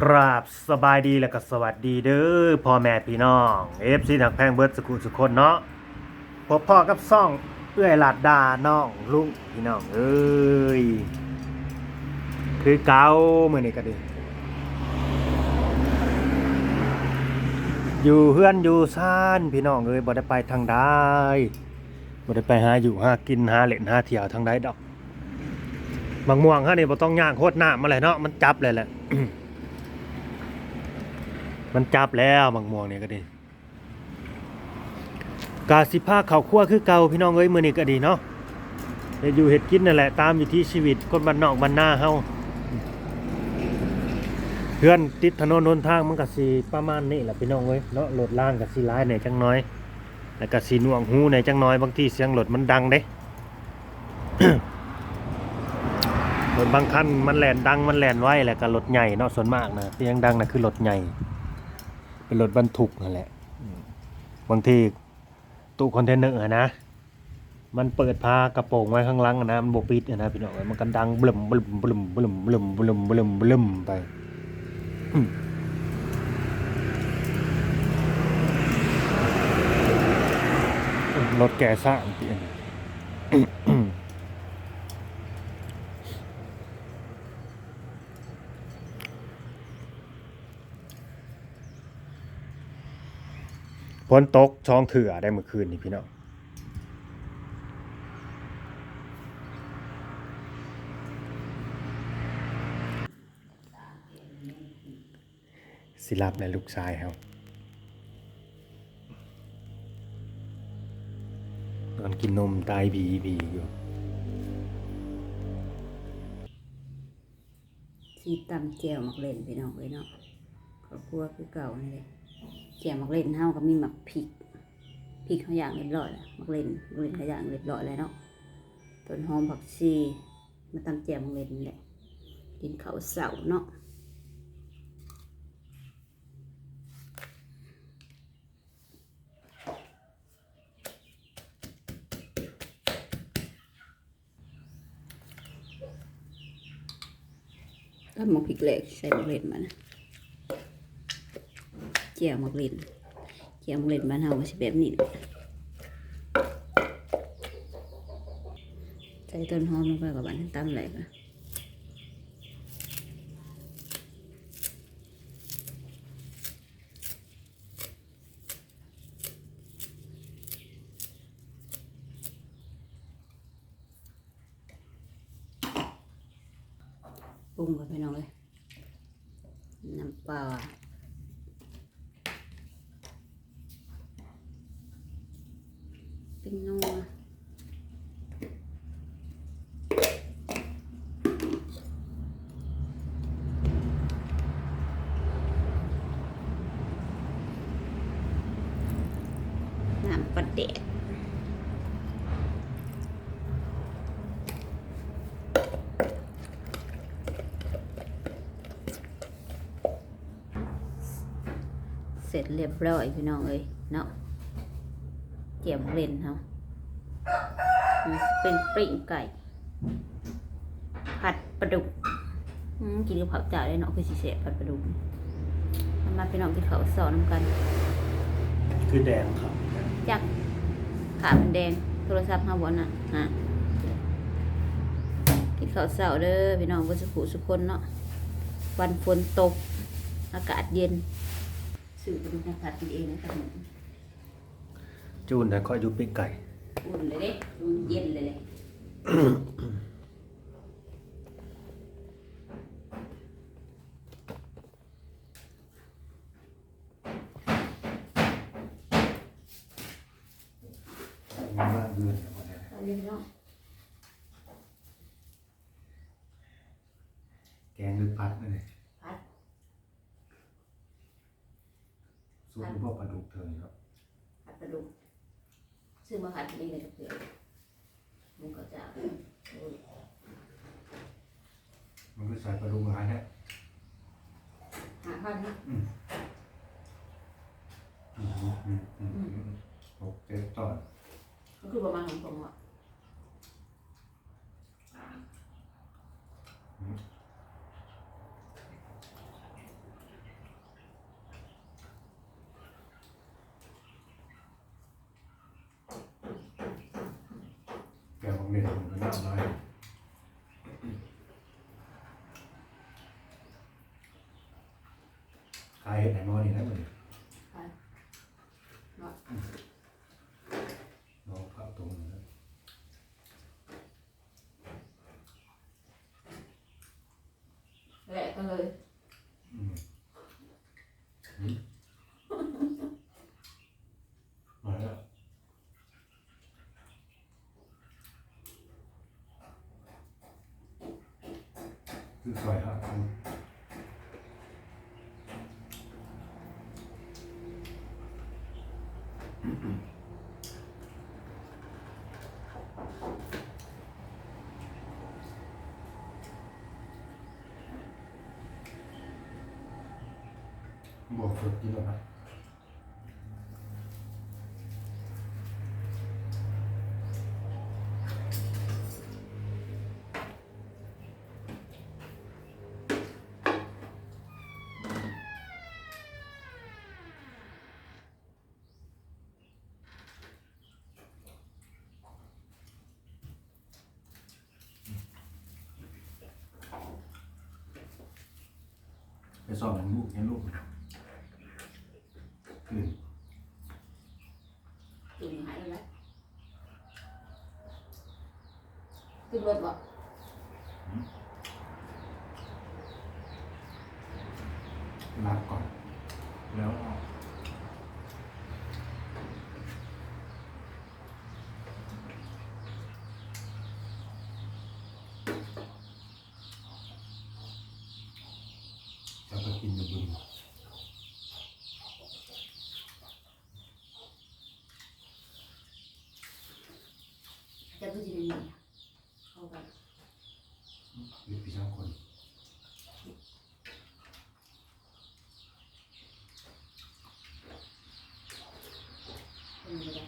กราบสบายดีแล้วก็สวัสดีเด้อพ่อแม่พี่น้องเอฟซีถักแพงเบิร์ดสกุลสุคนเนาะพบพ่อกับซ่องเอื้อยหลาดดาน้องลุงพี่น้องเอ้ยคือเก่าเมื่อนี้ก็ดีอยู่เฮือนอยู่ซ่านพี่น้องเอ้ยบ่ได้ไปทางใดบ่ได้ไปหาอยู่หากินหาเล่นหาเที่ยวทางใดดอกบางม่วงฮะนี่บ่ต้องย่างโคตรหน้ามาเลยเนาะมันจับเลยแหละ มันจับแล้วบางม่วงเนี่ยก็ดีกาสิพาเขาวคั่วคือเก่าพี่น้องเอ้ยมื้อนี้ก็ดีเนาะเฮ็ดอยู่เฮ็ดกินนั่นแหละตามวิถีชีวิตคนบ้านนอกบ้านนาเฮาเพื่อนติดถนนหนทางมันก็สิประมาณนี้แหละพี่น้องเอ้ยเนาะรถล่างก็สิหลายหน่อยจังน้อย แล้วก็สิน่วงหูหน่อยจังน้อยบางทีเสียงรถมันดังเด้รถบางคันมันแล่นดังมันแล่นไวแหละก็รถใหญ่เนาะส่วนมากนะเสียงดังนะคือรถใหญ่ เป็นรถบรรทุกนั่นแหละอืมบางทีตู้คอนเทนเนอร์อะนะ มันเปิดพากระโปรงไว้ข้างหล่างอะนะมันบปิดอะนะพี่น้องเอ้ยมันก็ดังบลึมบลึมบลึมบลึมบลึมบลึมบลึมบลึมไปอืมรถแก่สร้างเปลี่ยน ฝนตกช่องเถื่อได้เมื่อคืนนี่พี่น้องสิรับและลูกชายเขานอนกินนมตายบีบีอยู่สีตำแจ่วหมักเล่นพี่น้องเลยเนาะครอบครัวคือเก่านี่เลย แจ่วหมักเล่นเฮาก็มีหมักพริกพริกเขาอย่างเรียบร้อยแล้วมักเล่นมักเล่นเขาอย่างเรียบร้อยแล้วเนาะต้นหอมผักชีมาตำแจ่วหมักเล่นแหละกินข้าวเสาเนาะก็มักพริกเหล็กใส่หมักเล่นมานะ แจ่วมักเล่นแจ่วมักเล่นบ้านเฮาสิแบบนี้แหละใส่ต้นหอมลงไปกับบ้านตำเลยค่ะปรุงกันไปน้องเลยน้ำปลาเป็นนัวน้ำปลาแดก เส ร็จเรียบร้อยพี่น้องเอ้ยเนาะเกี่ยมเล่นเขามันเป็นปริ่งไก่ ผัดปลาดุกอืมกินกับผักจ่าได้เนาะคือสิเสะผัดปลาดุกเอามาพี่น้องกินข้าวสอนน้ำกัน คือแดงครับจักขามันแดงโทรศัพท์ห้าบอลน่ะฮะกินข้าวเสาเด้อพี่น้องบนสุขุสุคนเนาะวันฝนตก อากาศเย็น สื่อเป็นการผัดกินเองนะครับจูนนะคอยอยู่ปีกไก่ อุ่นเลยเด้อุ่นเย็นเลยเลย บ้านเรือน เอาเลยเนาะ แกงหรือพัดนั่นเลย ผัด สูตรพวกปลาดุกเธอเนาะผัดปลาดุกซื้อมาผัดนี่เลยกับเพื่อนหมูกระจาบโอ้ยมันก็ใส่ปลาดุกมาให้หาพันนะอืมอืมอืมอืมอืมหกเจ็ดตอนก็คือประมาณของผมอะ น้ำน้อยขายเห็ดไหนมอนี่นะมึง ไปเนาะ น้องเข้าตรงนี้นะ แหละก็เลย อืมอืมมาแล้ว คือซอยห้าพันบวกฝึกกินแล้วนะ ไปสอบเห็นลูกเห็นลูกขึ้นตุ่มหายแล้วขึ้นรถบ่ลาก่อน แล้ว เอาจะไปกินอยู่บึงจะไปที่ไหนเอาไปหรือพี่ช่างคนคนไม่ได้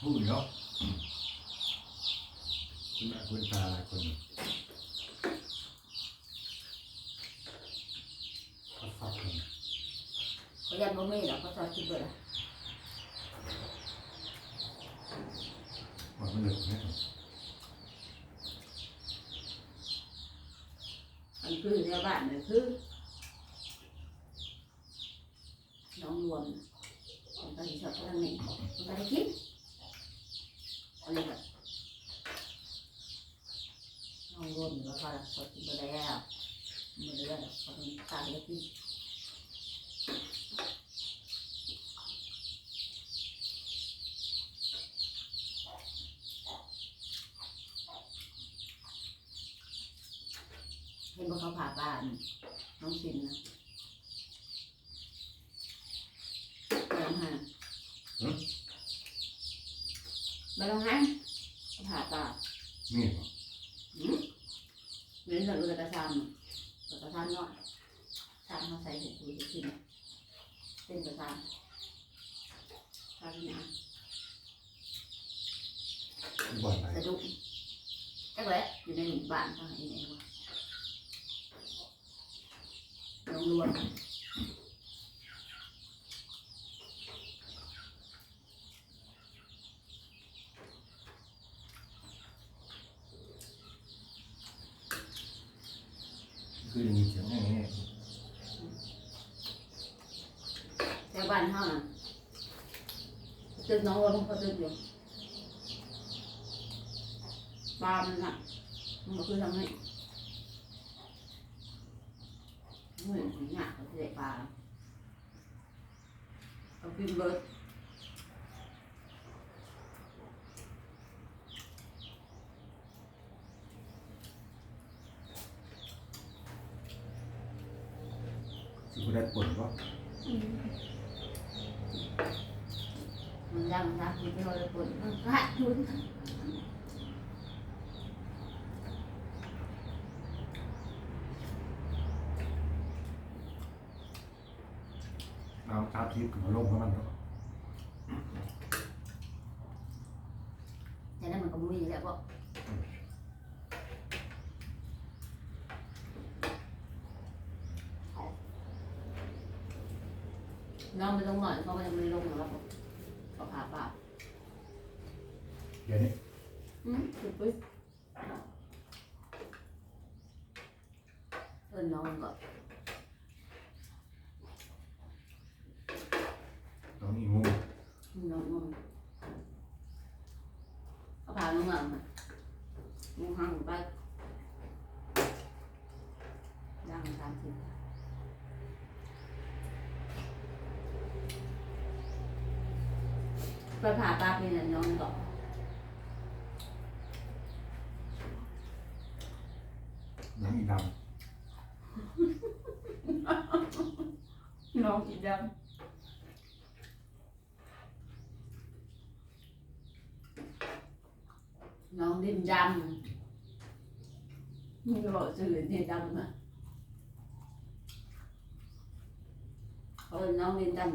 พูดเนาะ คุณแม่คุณตาหลายคนเขาฝากเงินเขายันบ่าไมีหรอกเขาสอนคิดเบิดอะมันไม่เหลือเนี่ยมันคือแนวบ้านมันคือน้องรวมมันก็สิชอบทางนี้มันก็ได้คิดอะไรแบบ น้องรวมหรือว่าเขาสอนคิดเบิดแล้วมันเรื่อยเขาเป็นตายแล้วกินเห็นว่าเขาผ่าบ้านน้องสินนะไปลองหาไปลองหาผ่าบ้านนี่เหรอ หืมเว้นแต่รู้แต่กระซามแต่กระซามน้อยซามเขาใส่เห็ดปุ๋ยกินเป็นกระซาม ซามนี่นะบ่อนไหนสะดุ้งจักแหละอยู่ในหมู่บ้านเขาให้ไหนวะน้องรวนคือได้ยินเสียงแง่แถวบ้านเฮาน่ะ ตึกน้องรวนเขาตึกอยู่ปลามันน่ะมันก็คือทำให้เหมือนหินหนักเขาจะได้ปลาเอากินเบิร์ดสิบ่ได้ปวดบ่มันยังรักมันที่เราจะปวดมันขาดทุนน้ำตาทิพย์กับมาลงกับมันเนาะ แต่นั้นมันก็ไม่มีแล้วก็น้องไปลงหน่อยเขาก็ยังไม่ได้ลงหรอกเขาพาป่า เดี๋ยวนี้อืมคือปึ๊บเออน้องก็น้องอีงูน้องน้องเขาพาน้องมามึงห่างไปดังสามสิบไปผ่าป้าพี่นั่นน้องก็น้องอีดน้ องอีดำน้องดินดำมึงจะบอกชื่อดินดำอะเออน้องดินดำ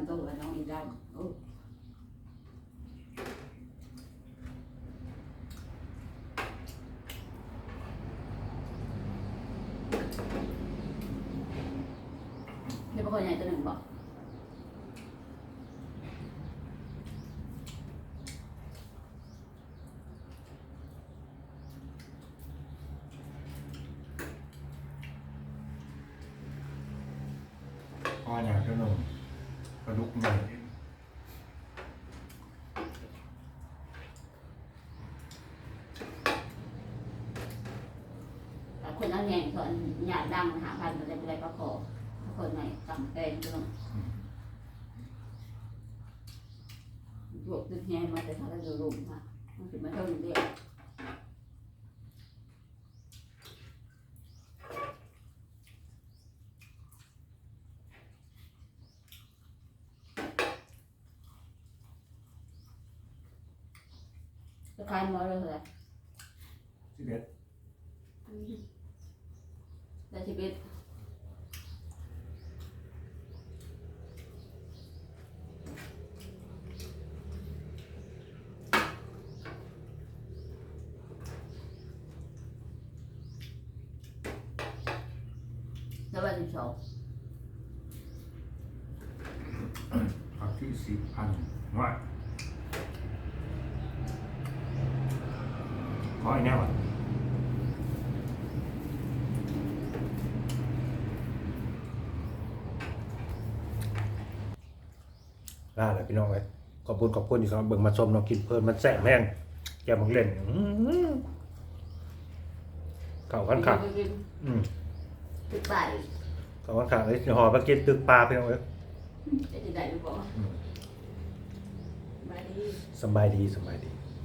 ตัวน้องอีดำโอ้เดี๋ยวพวกคนใหญ่ตัวหนึ่งบอกำพ่ออยากเจ้าหนุ่มปลาดุกใหญ่ แต่คนเอาแหน่งส่วนหยาดดังหาพันมันจะไปได้ประคอคนไหนตำแตงตัวนึงบวกตึก แหน่มาแต่ถ้าเราดูลุมมามันถึงมาเท่านี้เดียวจะคลายมอเลยเหรอสิบเอ็ดได้ชีวิตแล้ ววันที่สองพักที่สิบพันว่าขออีกแน่วะล่าแหละพี่น้องเลยขอบคุณขอบคุณที่เขาเบิ่งมาชมน้องกินเพลินมันแสบแห้งแกมังเล่นอื้อหือเก่าขันขักอืมตึกไป เก่าขันขักเลยห่อไปกินตึกปลาพี่น้องเลยจะได้หรือเปล่าอืมมาดี สบายดีสบายดี